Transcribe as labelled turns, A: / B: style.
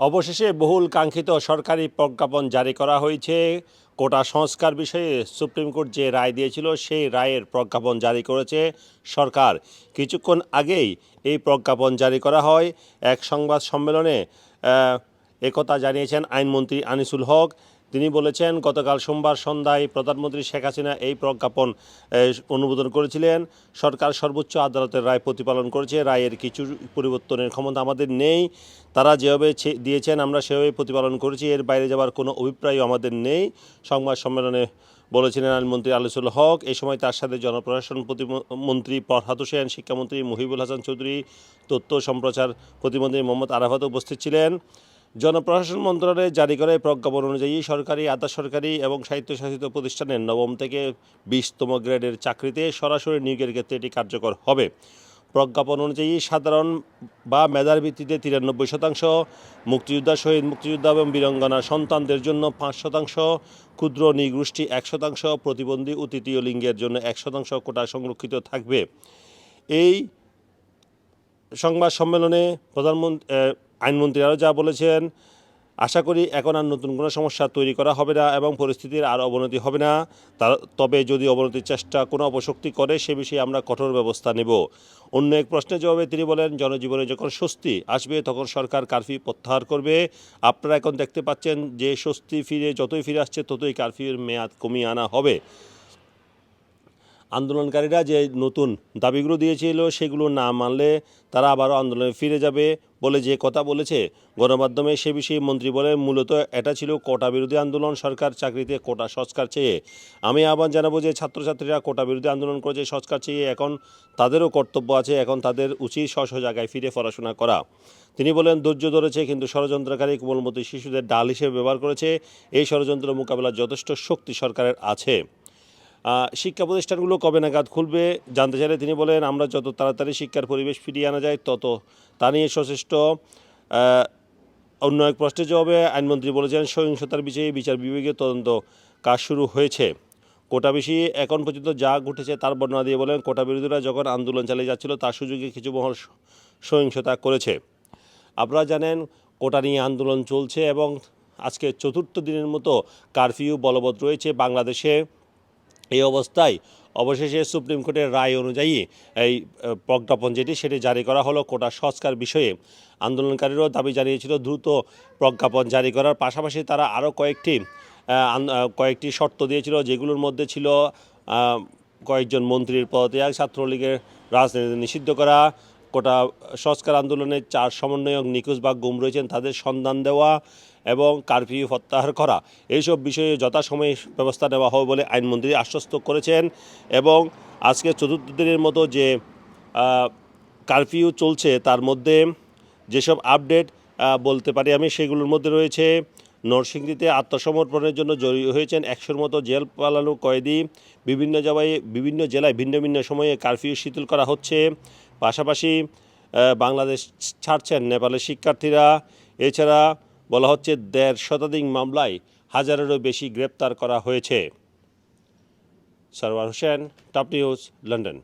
A: অবশেষে বহুল কাঙ্ক্ষিত সরকারি প্রজ্ঞাপন জারি করা হয়েছে। কোটা সংস্কার বিষয়ে সুপ্রিম কোর্ট যে রায় দিয়েছিল, সেই রায়ের প্রজ্ঞাপন জারি করেছে সরকার। কিছুক্ষণ আগেই এই প্রজ্ঞাপন জারি করা হয়। এক সংবাদ সম্মেলনে একথা জানিয়েছেন আইনমন্ত্রী আনিসুল হক। তিনি বলেছেন, গতকাল সোমবার সন্ধ্যায় প্রধানমন্ত্রী শেখ হাসিনা এই প্রজ্ঞাপন অনুমোদন করেছিলেন। সরকার সর্বোচ্চ আদালতের রায় প্রতিপালন করেছে। রায়ের কিছু পরিবর্তনের ক্ষমতা আমাদের নেই। তারা যেভাবে দিয়েছেন, আমরা সেভাবে প্রতিপালন করেছি। এর বাইরে যাওয়ার কোনো অভিপ্রায় আমাদের নেই। সংবাদ সম্মেলনে বলেছিলেন আইনমন্ত্রী আলিসুল হক। এই সময় তার সাথে জনপ্রশাসন প্রতিমন্ত্রী ফরহাদ হোসেন, শিক্ষামন্ত্রী মুহিবুল হাসান চৌধুরী, তথ্য সম্প্রচার প্রতিমন্ত্রী মোহাম্মদ আরাফাত উপস্থিত ছিলেন। জনপ্রশাসন মন্ত্রণালয়ে জারি করা প্রজ্ঞাপন অনুযায়ী সরকারি, আধা সরকারি এবং স্বায়ত্তশাসিত প্রতিষ্ঠানের নবম থেকে বিশতম গ্রেডের চাকরিতে সরাসরি নিয়োগের ক্ষেত্রে এটি কার্যকর হবে। প্রজ্ঞাপন অনুযায়ী সাধারণ বা মেধার ভিত্তিতে তিরানব্বই শতাংশ, মুক্তিযোদ্ধা, শহীদ মুক্তিযোদ্ধা এবং বীরঙ্গনার সন্তানদের জন্য পাঁচ শতাংশ, ক্ষুদ্র নৃগোষ্ঠী এক শতাংশ, প্রতিবন্ধী ও তৃতীয় লিঙ্গের জন্য এক শতাংশ কোটা সংরক্ষিত থাকবে। এই সংবাদ সম্মেলনে প্রধানমন্ত্রী আইনমন্ত্রী আরও যা বলেছেন, আশা করি এখন আর নতুন কোনো সমস্যা তৈরি করা হবে না এবং পরিস্থিতির আর অবনতি হবে না। তার তবে যদি অবনতির চেষ্টা কোনো অপশক্তি করে, সে বিষয়ে আমরা কঠোর ব্যবস্থা নেব। অন্য এক প্রশ্নের জবাবে তিনি বলেন, জনজীবনে যখন স্বস্তি আসবে, তখন সরকার কারফিউ প্রত্যাহার করবে। আপনারা এখন দেখতে পাচ্ছেন যে স্বস্তি ফিরে যতই ফিরে আসছে, ততই কারফিউর মেয়াদ কমিয়ে আনা হবে। আন্দোলনকারীরা যে নতুন দাবিগুলো দিয়েছিল সেগুলো না মানলে তারা আবারও আন্দোলনে ফিরে যাবে বলে যে কথা বলেছে গণমাধ্যমে সে বিষয়ে মন্ত্রী বলেন মূলত এটা ছিল কোটা বিরোধী আন্দোলন, সরকার চাকরিতে কোটা সংস্কার চেয়ে। আমি আহ্বান জানাব যে ছাত্রছাত্রীরা কোটা বিরোধী আন্দোলন করেছে, সংস্কার চেয়ে এখন তাদেরও কর্তব্য আছে, এখন তাদের উচিত স্ব জায়গায় ফিরে পড়াশোনা করা। তিনি বলেন, ধৈর্য ধরেছে কিন্তু ষড়যন্ত্রকারী কোমলমতি শিশুদের ডাল হিসেবে ব্যবহার করেছে। এই ষড়যন্ত্র মোকাবেলা যথেষ্ট শক্তি সরকারের আছে। শিক্ষা প্রতিষ্ঠানগুলো কবে নাগাদ খুলবে জানতে চাইলে তিনি বলেন, আমরা যত তাড়াতাড়ি শিক্ষার পরিবেশ ফিরিয়ে আনা যায়, তত তা নিয়ে সচেষ্ট। অন্য এক প্রশ্নের জবাবে আইনমন্ত্রী বলেছেন, সহিংসতার বিষয়ে বিচার বিভাগীয় তদন্ত কাজ শুরু হয়েছে। কোটা বিষয়ে এখন পর্যন্ত যা ঘটেছে তার বর্ণনা দিয়ে বলেন, কোটা বিরোধীরা যখন আন্দোলন চালিয়ে যাচ্ছিল, তার সুযোগে কিছু মহল সহিংসতা করেছে। আপনারা জানেন, কোটা নিয়ে আন্দোলন চলছে এবং আজকে চতুর্থ দিনের মতো কারফিউ বলবৎ রয়েছে বাংলাদেশে। এই অবস্থায় অবশেষে সুপ্রিম কোর্টের রায় অনুযায়ী এই প্রজ্ঞাপন যেটি, সেটি জারি করা হলো। কোটা সংস্কার বিষয়ে আন্দোলনকারীরাও দাবি জানিয়েছিল, দ্রুত প্রজ্ঞাপন জারি করার পাশাপাশি তারা আরও কয়েকটি কয়েকটি শর্ত দিয়েছিল, যেগুলোর মধ্যে ছিল কয়েকজন মন্ত্রীর পদত্যাগ, ছাত্রলীগের রাজনীতি নিষিদ্ধ করা কোটা সংস্কার আন্দোলনের চার সমন্বয়ক নিখোঁজ বা গুম রয়েছেন, তাদের সন্ধান দেওয়া এবং কারফিউ প্রত্যাহার করা। এইসব বিষয়ে যথাসময়ে ব্যবস্থা নেওয়া হবে বলে আইনমন্ত্রী আশ্বস্ত করেছেন এবং আজকে চতুর্থ দিনের মতো যে কারফিউ চলছে, তার মধ্যে যেসব আপডেট বলতে পারি আমি, সেগুলোর মধ্যে রয়েছে, নরসিংদীতে আত্মসমর্পণের জন্য জড়িত হয়েছেন একশোর মতো জেল পালানো কয়েদি। বিভিন্ন জায়গায়, বিভিন্ন জেলায় ভিন্ন ভিন্ন সময়ে কারফিউ শিথিল করা হচ্ছে। পাশাপাশি বাংলাদেশ ছাড়ছেন নেপালের শিক্ষার্থীরা। এছাড়া বলা হচ্ছে দেড় শতাধিক মামলায় হাজারেরও বেশি গ্রেপ্তার করা হয়েছে। Sarwar Hossain, top news, London.